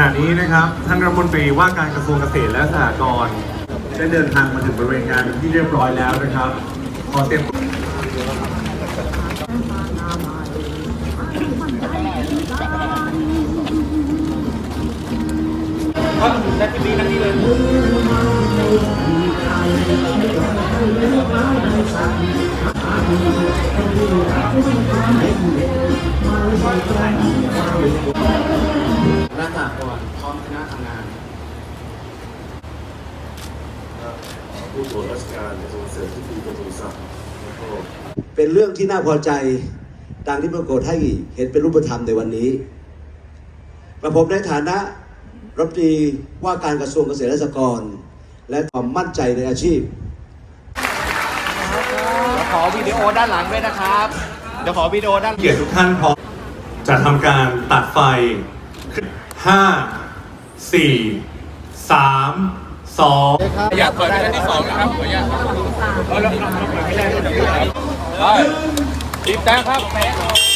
ณะนี้นะครับท่านรัฐมนตรีว่าการกระทรวงเกษตรและสหกรณ์ได้เดินทางมาถึงบริเวณงานเป็นที่เรียบร้อยแล้วนะครับ ขอเต็มหน้ ผู้ตรวจราชการกระทรวงเกษตรที่ดีกระทรวงทรัพย์แล้วก็เป็นเรื่องที่น่าพอใจดังที่ปรากฏให้เห็นเป็นรูปธรรมในวันนี้กระผมในฐานะรัฐมนตรีว่าการกระทรวงเกษตรและสหกรณ์และความมั่นใจในอาชีพเดี๋ยวขอวิดีโอด้านหลังด้วยนะครับ เดี๋ยวขอวิดีโอด้านเกียรติทุกท่านพร้อมจะทำการตัดไฟ 5 4 3 สองยากเปิดเป็นที่สองนะครับขออนุญาตจีบแต้ครับ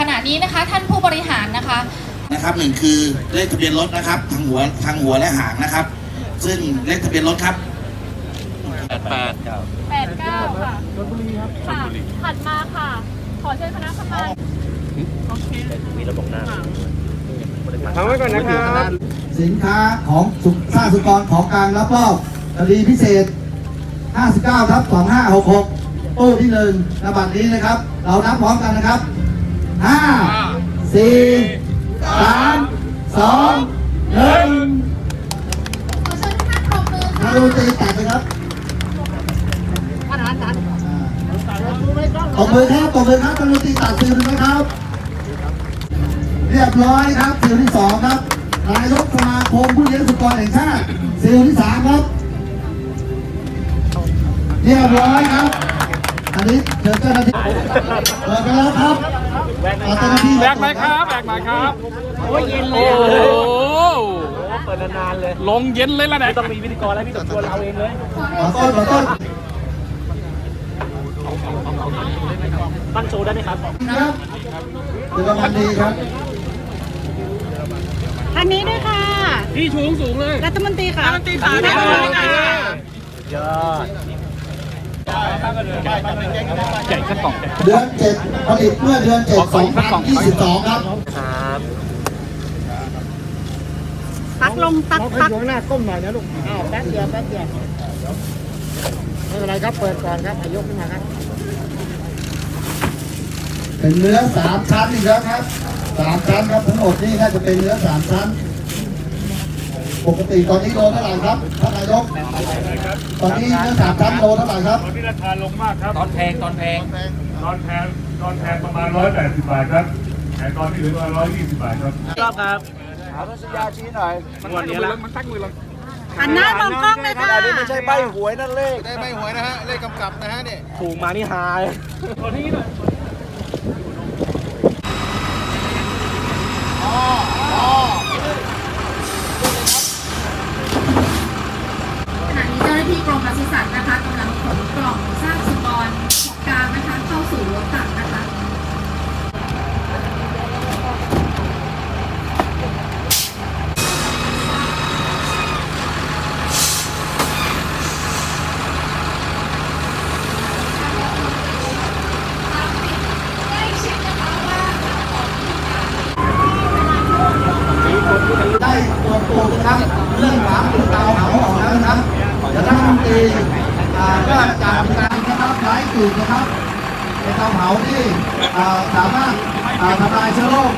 ขณะนี้นะคะท่านผู้บริหารนะคะนะครับหนึ่งคือเลขทะเบียนรถนะครับทางหัวทางหัวและหางนะครับ ซึ่งเลขทะเบียนรถครับแปดแปดแปดเก้าค่ะชลบุรีครับค่ะถัดมาค่ะ ขอเชิญคณะทำงานทำไว้ก่อนนะครับ สินค้าของสุสร้างสุกรของกลางรับรอบคดีพิเศษ 59ทับ2566ตู้ที่หนึ่งนบัตรนี้นะครับ เรานับพร้อมกันนะครับ 5 4 3 2 1ขอเชิญทุกท่านปรบมือมาค่ะดูตีแตกเลยครับตบมือครับตบมือครับมาดูตีตัดซิลดูไหมครับ เรียบร้อยครับซิลที่สองครับนายกสมาคมผู้เลี้ยงสุกรแห่งชาติซิลที่สามครับเรียบร้อยครับ อันนี้เชิญเจ้าหน้าที่เปิดไปแล้วครับ เอาเจ้าหน้าที่แบกไหมครับแบกไหมครับโอ้ยเย็นเลยโอ้โหเปิดนานๆเลยลงเย็นเลยละเนี่ยต้องมีวิธีกรแล้วพี่ต้องชวนเราเองเลยขอต้นขอต้นตั้งโชว์ได้ไหมครับนะครับเป็นรางวัลดีครับท่านนี้ด้วยค่ะ พี่ชูงสูงเลยรัฐมนตรีค่ะรัฐมนตรีค่ะยอด ใหญ่ขั้นกล่องใหญ่เดือนเจ็ดผลิตเมื่อเดือนเจ็ดสองพันยี่สิบสองครับครับตักลงตักตักหน้าก้มหน่อยนะลูกอ้าวแป๊บเดียวแป๊บเดียวไม่เป็นไรครับเปิดก่อนครับอายกขึ้นมาครับเป็นเนื้อสามชั้นอีกแล้วครับสามชั้นครับทั้งหมดนี่น่าจะเป็นเนื้อสามชั้น ปกติตอนนี้โลเท่าไหร่ครับท่านนายก ตอนนี้เนื้อสามชั้นโลเท่าไหร่ครับ ตอนนี้ราคาลงมากครับ ตอนแพงตอนแพง ตอนแพงตอนแพงประมาณ 180 บาทครับ แต่ตอนนี้เหลือประมาณ120 บาทครับรอบครับหาพัสยาชี้หน่อยมันวันนี้ละมันตั้งมือลงหันหน้ามองกล้องเลยค่ะไม่ใช่ใบหวยนั่นเลข ได้ไม่หวยนะฮะ เลขกำกับนะฮะเนี่ยถูกมานี่หายตัวนี้หน่อย ขณะนี้เจ้าหน้าที่กรมปศุสัตว์นะคะกำลังขนกล่องซากสุกรของกลางนะคะเข้าสู่รถตักนะคะ ได้ตัวโกงนะครับเรื่องหมาหรือเตาเผาออกแล้วนะครับเดี๋ยวท่านรัฐมนตรีาก็จะมีการนะครับไล่จุดนะครับเป็นเตาเผาที่สามารถทำลายเชื้อโรค